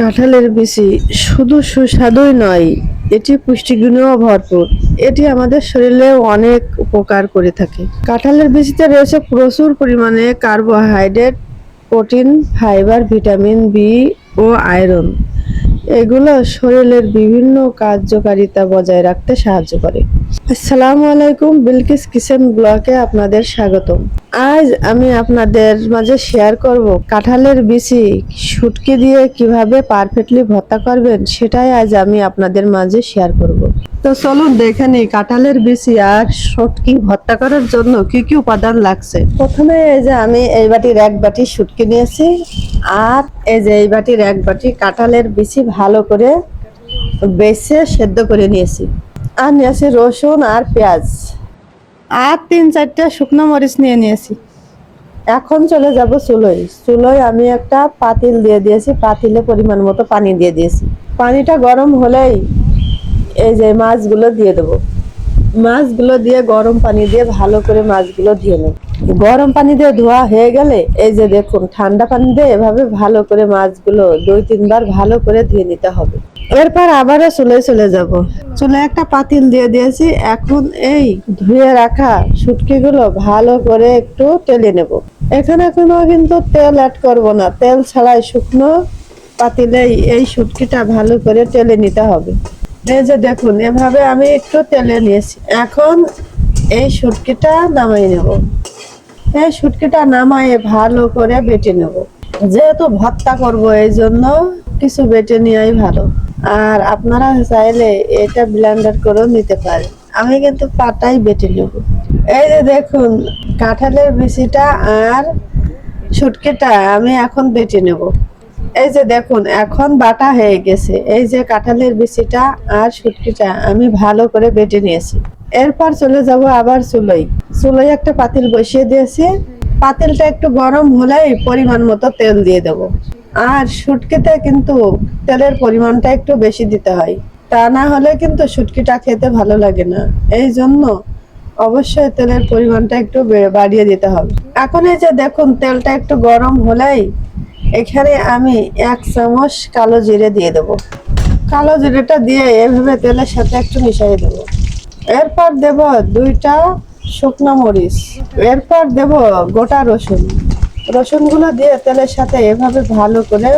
কাঁঠালের বিচি শুধু সুস্বাদুই নয়, এটি পুষ্টিগুণেও ভরপুর। এটি আমাদের শরীরে অনেক উপকার করে থাকে। কাঁঠালের বিচিতে রয়েছে প্রচুর পরিমাণে carbohydrate, protein, fibre, vitamin B ও আয়রন। এগুলো শরীরের বিভিন্ন কার্যকারিতা বজায় রাখতে সাহায্য করে। আসসালামু আলাইকুম, বিলকিস কিচেন ব্লকে আপনাদের স্বাগতম। আজ আমি আপনাদের মাঝে শেয়ার করব কাঁঠালের বিচি শুটকি দিয়ে কীভাবে পারফেক্টলি ভর্তা করবেন, সেটাই আজ আমি আপনাদের মাঝে শেয়ার করব। তো চলুন দেখে নিই কাঁঠালের বিচি আর শুটকি ভর্তা করার জন্য কি কি উপাদান লাগছে। প্রথমে এই যে আমি এই বাটির এক বাটি শুটকি নিয়েছি। আর এই যে এই বাটির এক বাটি কাঁঠালের বিচি ভালো করে বেছে সেদ্ধ করে নিয়েছি। আর নিয়েছি রসুন আর পেঁয়াজ। আর তিন চারটা শুকনো মরিচ নিয়ে নিয়েছি। এখন চলে যাব চুলোয়। চুলোয় আমি একটা পাতিল দিয়ে দিয়েছি, পাতিলে পরিমাণ মতো পানি দিয়ে দিয়েছি। পানিটা গরম হলেই এই যে মাছগুলো দিয়ে দেবো। মাছগুলো দিয়ে গরম পানি দিয়ে ভালো করে মাছগুলো ধুয়ে নেব। গরম পানি দিয়ে ধোয়া হয়ে গেলে এই যে দেখুন, ঠান্ডা পানি দিয়ে এভাবে ভালো করে মাছগুলো দুই তিনবার ভালো করে ধুয়ে নিতে হবে। এরপর আবারও চুলে চলে যাব। চুলে একটা পাতিল দিয়ে দিয়েছি। এখন এই ধুয়ে রাখা শুটকিগুলো ভালো করে একটু টেলে নেব। এখানে কোনো কিন্তু তেল অ্যাড করব না। তেল ছাড়াই শুকনো পাতিলেই এই শুটকিটা ভালো করে টেলে নিতে হবে। এই যে দেখুন, এভাবে আমি একটু তেলে নিয়েছি। এখন এই শুটকিটা নামাই নেব। এই শুটকিটা নামায়ে ভালো করে বেটে নেব। যেহেতু ভর্তা করব, এই জন্য কিছু বেটে নেওয়াই ভালো। আর আপনারা চাইলে এটা ব্লেন্ডার করেও নিতে পারেন। আমি কিন্তু পাটাই বেটে নেব। এই যে দেখুন, কাঁঠালের বিচিটা আর শুটকিটা আমি এখন বেটে নেব। এই যে দেখুন, এখন বাটা হয়ে গেছে। এই যে কাঁঠালের বিচিটা আর শুটকিটা আমি ভালো করে বেটে নিয়েছি। এরপর চলে যাব আবার চুলোই চুলোই একটা পাতিল বসিয়ে দিয়েছি। পাতিলটা একটু গরম হলেই পরিমাণ মতো তেল দিয়ে দেব। আর শুটকিতে কিন্তু তেলের পরিমাণটা একটু বেশি দিতে হয়। তা না হলে কিন্তু শুটকিটা খেতে ভালো লাগে না। এই জন্য অবশ্যই তেলের পরিমাণটা একটু বাড়িয়ে দিতে হবে। এখন এই যে দেখুন, তেলটা একটু গরম হলেই এখানে আমি এক চামচ কালো জিরে দিয়ে দেব। কালো জিরেটা দিয়ে এভাবে তেলের সাথে একটু মিশিয়ে দেব। এরপর দেব দুইটা শুকনো মরিচ। এরপর দেব গোটা রসুন। রসুনগুলো দিয়ে তেলের সাথে এভাবে ভালো করে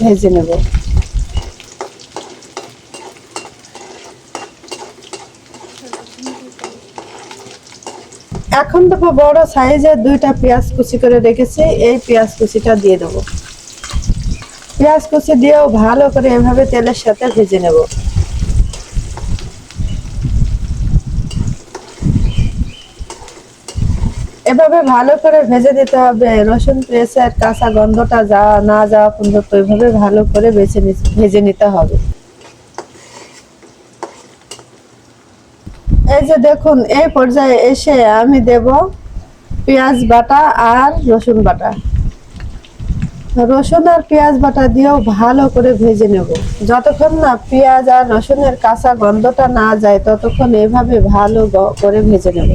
ভেজে নেব। এখন দেবো বড় সাইজের দুইটা পেঁয়াজ কুচি করে রেখেছি, এই পেঁয়াজ কুচিটা দিয়ে দেবো। পেঁয়াজ কুচি দিয়েও ভালো করে এভাবে তেলের সাথে ভেজে নেব। এভাবে ভালো করে ভেজে দিতে হবে, রসুন পেঁয়াজের কাঁচা গন্ধটা যা না যাওয়া পর্যন্ত এভাবে ভালো করে বেছে ভেজে নিতে হবে। যে দেখুন, এই পর্যায়ে এসে আমি দেব পেঁয়াজ বাটা আর রসুন বাটা। রসুন আর পেঁয়াজ বাটা দিয়েও ভালো করে ভেজে নেব। যতক্ষণ না পেঁয়াজ আর রসুনের কাঁচা গন্ধটা না যায়, ততক্ষণ এভাবে ভালো করে ভেজে নেব।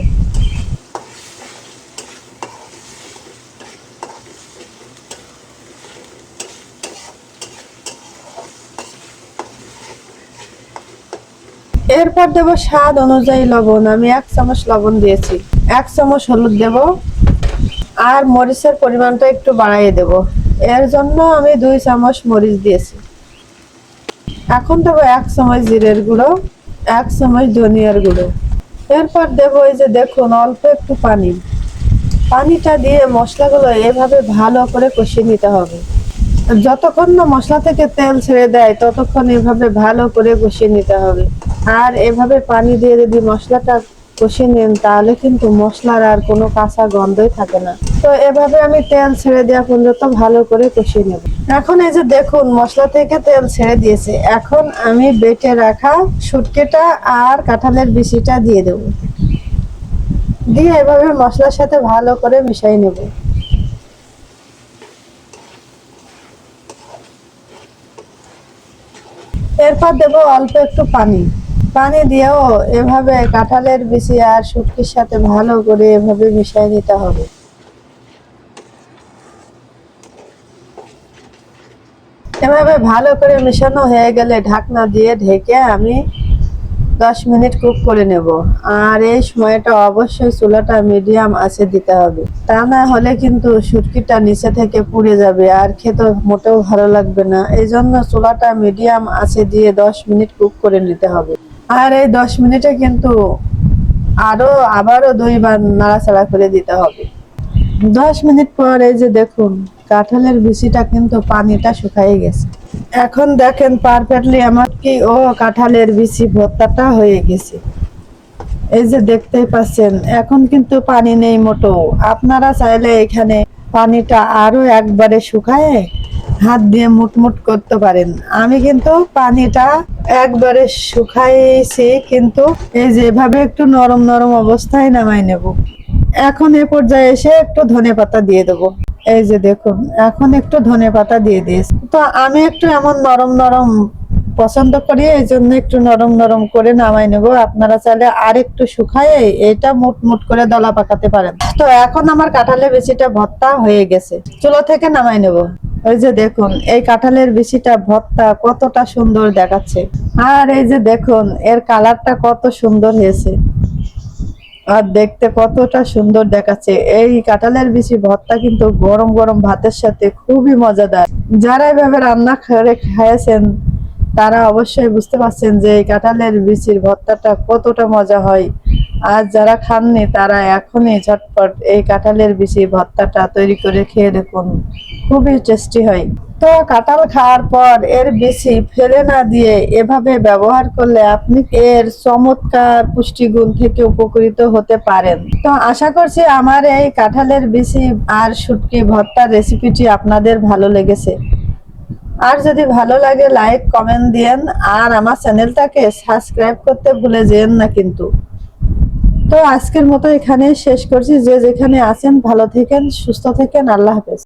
এরপর দেব স্বাদ অনুযায়ী লবণ। আমি এক চামচ লবণ দিয়েছি। এক চামচ হলুদ দেব। আর মরিচের পরিমাণটা একটু বাড়াইয়ে দেব। এর জন্য আমি দুই চামচ মরিচ দিয়েছি। এখন দেবো এক চামচ জিরের গুঁড়ো, এক চামচ ধনিয়ার গুঁড়ো। এরপর দেবো এই যে দেখুন, অল্প একটু পানি। পানিটা দিয়ে মশলাগুলো এভাবে ভালো করে কষিয়ে নিতে হবে। যতক্ষণ না মশলা থেকে তেল ছেড়ে দেয়, ততক্ষণ এভাবে ভালো করে কষিয়ে নিতে হবে। আর এভাবে পানি দিয়ে যদি মশলাটা কষিয়ে নেন, তাহলে কিন্তু মশলার আর কোনো কাঁচা গন্ধই থাকে না। তো এভাবে আমি তেল ছেড়ে দেওয়া পর্যন্ত ভালো করে কষিয়ে নেব। এখন এই যে দেখুন, মশলা থেকে তেল ছেড়ে দিয়েছে। এখন আমি বেটে রাখা শুটকিটা আর কাঁঠালের বিচিটা দিয়ে দেব। দিয়ে এভাবে মশলার সাথে ভালো করে মিশিয়ে নেব। এরপর দেবো অল্প একটু পানি। পানি দিয়েও এভাবে কাঁঠালের বিচি আর শুটকির সাথে ভালো করে এভাবে মিশিয়ে নিতে হবে। এভাবে ভালো করে মিশানো হয়ে গেলে ঢাকনা দিয়ে ঢেকে আমি দশ মিনিট কুক করে নেব। আর এই সময়টা অবশ্যই চুলাটা মিডিয়াম আছে দিতে হবে। তা না হলে কিন্তু সুটকিটা নিচে থেকে পুড়ে যাবে আর খেতে মোটেও ভালো লাগবে না। এই জন্য চুলাটা মিডিয়াম আছে দিয়ে দশ মিনিট কুক করে নিতে হবে। আর এই দশ মিনিটে কিন্তু আরও, আবারও দুইবার নাড়াচাড়া করে দিতে হবে। দশ মিনিট পর এই যে দেখুন, কাঁঠালের বিচিটা কিন্তু পানিটা শুকাই গেছে। এখন দেখেন পারফেক্টলি আমার কি? ও কাঁঠালের বিচি ভর্তাটা হয়ে গেছে। এই যে দেখতেই পাচ্ছেন, এখন কিন্তু পানি নেই মোটো আপনারা চাইলে এখানে পানিটা আরও একবারে শুকায় হাত দিয়ে মুটমুট করতে পারেন। আমি কিন্তু পানিটা একবারে শুকাইছি, কিন্তু এই যেভাবে একটু নরম নরম অবস্থায় নামাই নেব। এখন এ পর্যায়ে এসে একটু ধনে পাতা দিয়ে দেবো। এই যে দেখুন, এখন একটু ধনে পাতা দিয়ে দিয়েছি। তো আমি একটু এমন নরম নরম পছন্দ করি, এই জন্য একটু নরম নরম করে নামাই নেব। আপনারা চাইলে আর একটু শুকায়ে এটা মুট মুট করে দলা পাকাতে পারেন। তো এখন আমার কাঁঠালের বেশিটা ভর্তা হয়ে গেছে। চুলো থেকে নামাই নেব। ওই যে দেখুন, এই কাঁঠালের বেশিটা ভর্তা কতটা সুন্দর দেখাচ্ছে। আর এই যে দেখুন, এর কালারটা কত সুন্দর হয়েছে। আর দেখতে কতটা সুন্দর দেখাচ্ছে। এই কাঁঠালের বিচি ভর্তা কিন্তু গরম গরম ভাতের সাথে খুবই মজাদার। যারা এভাবে রান্না করে খাইয়েছেন তারা অবশ্যই বুঝতে পারছেন যে এই কাঁঠালের বিচির ভর্তাটা কতটা মজা হয়। আর যারা খাননি, তারা এখনই ঝটপট এই কাঁঠালের বিচি ভর্তাটা তৈরি করে খেয়ে দেখুন। খুবই টেস্টি হয়। তো কাঁঠাল খাওয়ার পর এর বেশি ফেলে না দিয়ে এভাবে ব্যবহার করলে আপনি এর চমৎকার পুষ্টিগুণ থেকে উপকৃত হতে পারেন। তো আশা করছি আমার এই কাঁঠালের বেশি আর শুটকি ভর্তার রেসিপিটি আপনাদের ভালো লেগেছে। আর যদি ভালো লাগে লাইক কমেন্ট দিয়েন। আর আমার চ্যানেলটাকে সাবস্ক্রাইব করতে ভুলে যেন না কিন্তু। তো আজকের মতো এখানে শেষ করছি। যে যেখানে আছেন, ভালো থেকেন, সুস্থ থেকেন। আল্লাহ হাফেজ।